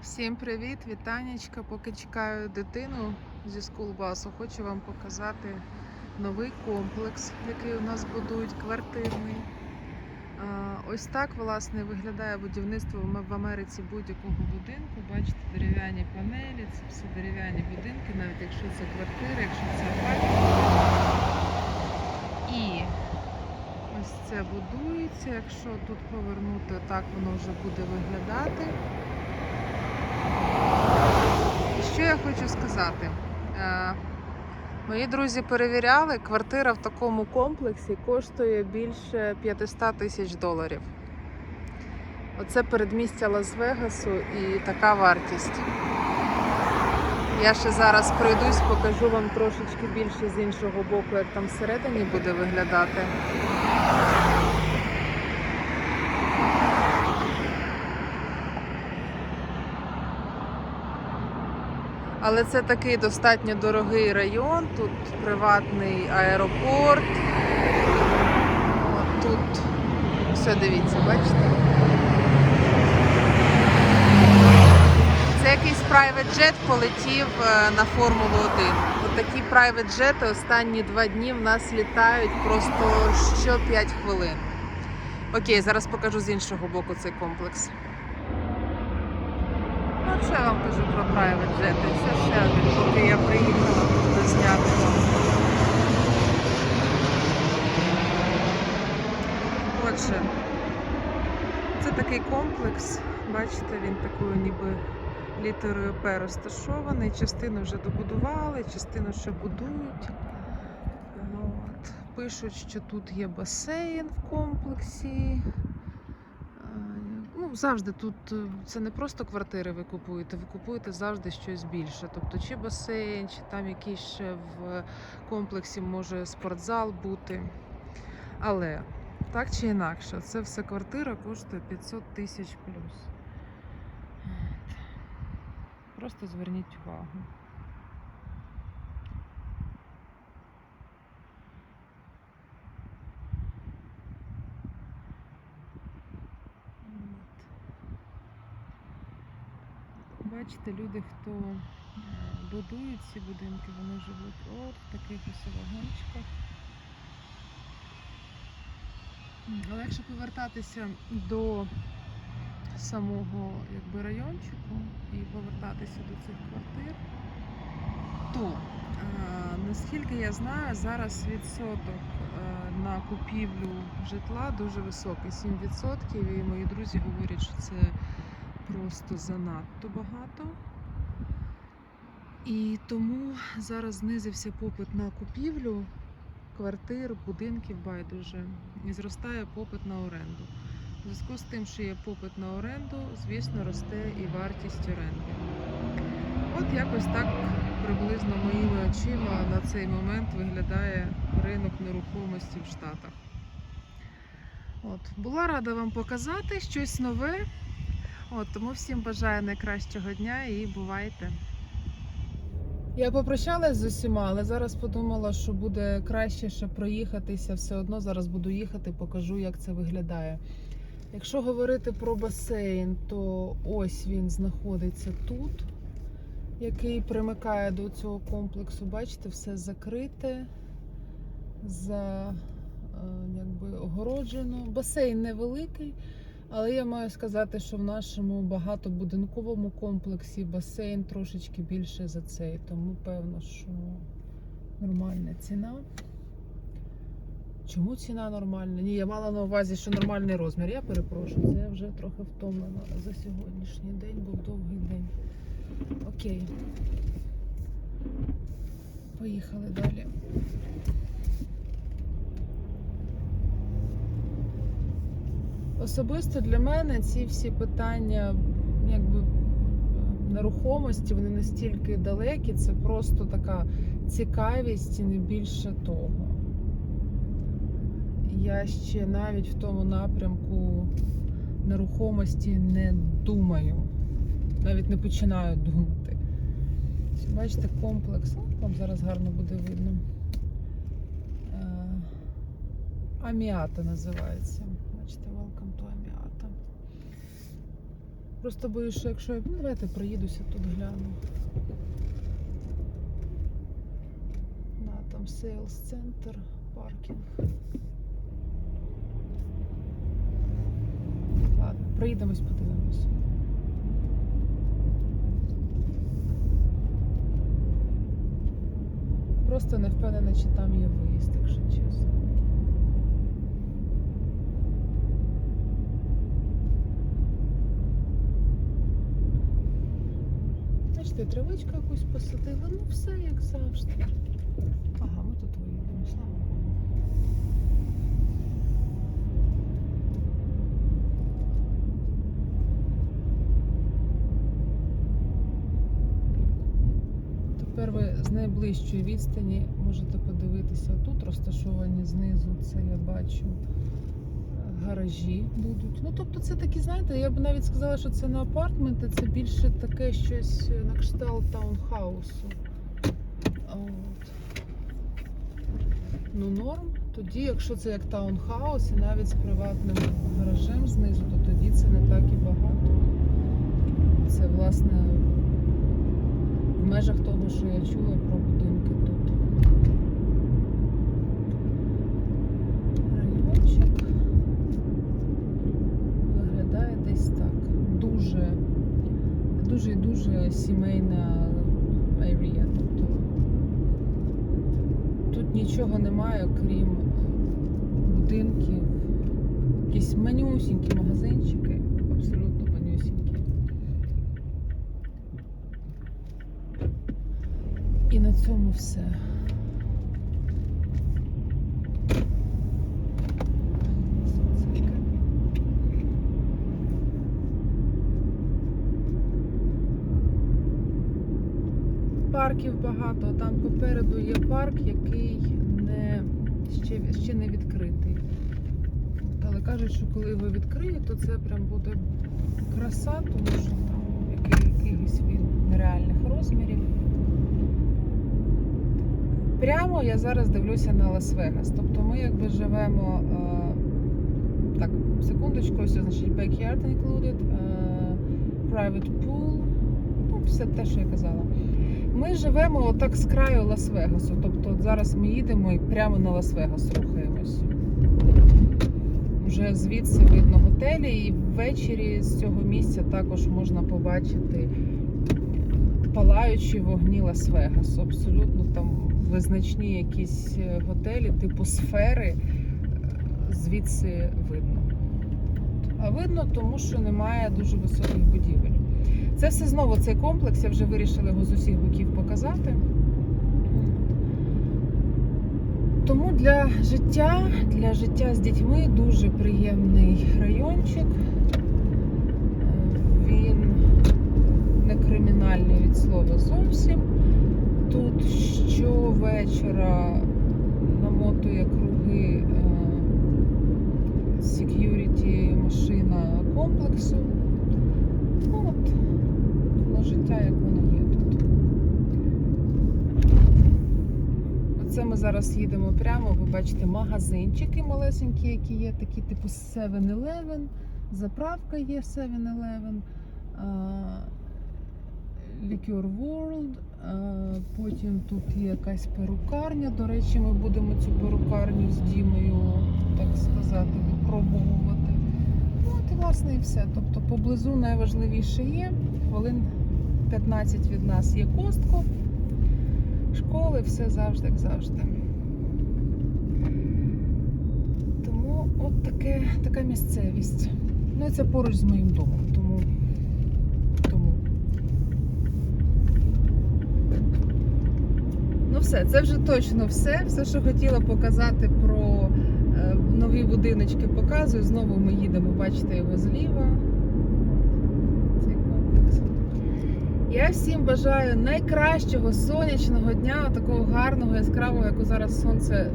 Всім привіт, вітанечка. Поки чекаю дитину зі скулбасу, хочу вам показати новий комплекс, який у нас будують квартирний. Ось так власне виглядає будівництво в- Америці будь-якого будинку. Бачите, дерев'яні панелі, це все дерев'яні будинки, навіть якщо це квартира, якщо це апартамент. І ось це будується. Якщо тут повернути, так воно вже буде виглядати. Що я хочу сказати? Е, Мої друзі перевіряли, квартира в такому комплексі коштує більше 500 тисяч доларів. Оце передмістя Лас-Вегасу і така вартість. Я ще зараз пройдусь, покажу вам трошечки більше з іншого боку, як там всередині буде виглядати. Але це такий достатньо дорогий район. Тут приватний аеропорт. От тут все дивіться, бачите? Це якийсь private jet полетів е, на Формулу 1. От такі private джети останні два дні в нас літають просто що 5 хвилин. Окей, зараз покажу з іншого боку цей комплекс. Що я вам кажу про private jet? Це ще один, поки я приїхала тут зняти. Отже, це такий комплекс. Бачите, він такою ніби літерою П розташований. Частину вже добудували, частину ще будують. От. Пишуть, що тут є басейн в комплексі. Ну, завжди тут е, це не просто квартири ви купуєте, ви купуєте завжди щось більше. Тобто, чи басейн, чи там якийсь ще в комплексі може спортзал бути. Але так чи інакше, це все квартира коштує 500 тисяч плюс. Просто зверніть увагу. От. Бачите, люди, хто е, будують ці будинки, вони живуть от в таких ось вагончиках. Але якщо повертатися до самого якби, райончику і повертатися до цих квартир, то е, наскільки я знаю, зараз відсоток е, на купівлю житла дуже високий 7%. І мої друзі говорять, що це просто занадто багато. І тому зараз знизився попит на купівлю квартир, будинків байдуже. І зростає попит на оренду. У зв'язку з тим, що є попит на оренду, звісно, росте і вартість оренди. От якось так приблизно моїми очима на цей момент виглядає ринок нерухомості в Штатах. От, була рада вам показати щось нове. От, тому всім бажаю найкращого дня і бувайте. Я попрощалась з усіма, але зараз подумала, що буде краще ще проїхатися. Все одно зараз буду їхати, покажу, як це виглядає. Якщо говорити про басейн, то ось він знаходиться тут, який примикає до цього комплексу. Бачите, все закрите, за, е, якби, огороджено. Басейн невеликий, але я маю сказати, що в нашому багатобудинковому комплексі басейн трошечки більше за цей, тому певно, що нормальна ціна. Чому ціна нормальна? Ні, я мала на увазі, що нормальний розмір. Я перепрошую, це я вже трохи втомлена за сьогоднішній день, був довгий день. Окей. Поїхали далі. Особисто для мене ці всі питання, якби нерухомості, вони настільки далекі, це просто така цікавість і не більше того. Я ще навіть в тому напрямку нерухомості не думаю, навіть не починаю думати. Бачите, комплекс, вам зараз гарно буде видно. Е, Аміата називається. Бачите, welcome to Аміата. Просто боюсь, що якщо я. Ну, давайте проїдуся тут гляну. Да, там сейлс центр, паркінг. Ладно, проїдемось, подивимось. Просто не впевнена, чи там є виїзд, якщо чесно. Бачите, травичку якусь посадили, ну все як завжди. Ага, ми тут виїдемо, слава Богу. Тепер ви з найближчої відстані можете подивитися. Тут розташовані знизу, це я бачу. Гаражі будуть. Ну, тобто, це такі, знаєте, я б навіть сказала, що це не апартменти, це більше таке щось на кшталт таунхаусу. От. Ну, норм. Тоді, якщо це як таунхаус і навіть з приватним гаражем знизу, то тоді це не так і багато. Це, власне, в межах того, що я чула про будинки тут. Райончик виглядає десь так. Дуже, дуже і дуже сімейна Айрія. Тобто тут нічого немає, крім будинків. Якісь менюсінькі магазинчики, абсолютно менюсінькі. І на цьому все. Парків багато. Там попереду є парк, який не, ще, ще не відкритий. Але кажуть, що коли його відкриють, то це прям буде краса, тому що який, якийсь він нереальних розмірів. Прямо я зараз дивлюся на Лас-Вегас. Тобто ми якби живемо. е, так, секундочку, ось значить backyard included, е, private pool, ну, все те, що я казала. Ми живемо отак з краю Лас-Вегасу. Тобто от зараз ми їдемо і прямо на Лас-Вегас рухаємось. Вже звідси видно готелі, і ввечері з цього місця також можна побачити палаючі вогні Лас-Вегасу. Абсолютно там визначні якісь е, готелі, типу сфери, е, звідси видно. А видно, тому що немає дуже високих будівель. Це все знову цей комплекс, я вже вирішила його з усіх боків показати. Тому для життя, для життя з дітьми дуже приємний райончик. Е, Він не кримінальний від слова зовсім. Тут щовечора намотує круги е, security машина комплексу. Ну, от, на як воно є тут. Оце ми зараз їдемо прямо. Ви бачите магазинчики малесенькі, які є, такі типу 7-Eleven. Заправка є 7-Eleven. а, Liquor World. Потім тут є якась перукарня. До речі, ми будемо цю перукарню з Дімою, так сказати, випробовувати. Ну, от і власне і все. Тобто поблизу найважливіше є. Хвилин 15 від нас є костко. Школи, все завжди, як завжди. Тому от таке, така місцевість. Ну і це поруч з моїм домом. Тому. тому. Ну все, це вже точно все. Все, що хотіла показати про е, нові будиночки, показую. Знову ми їдемо, бачите його зліва. Цей комплекс. Я всім бажаю найкращого сонячного дня, такого гарного, яскравого, як зараз сонце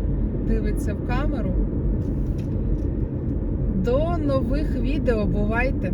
дивиться в камеру. До нових відео. Бувайте!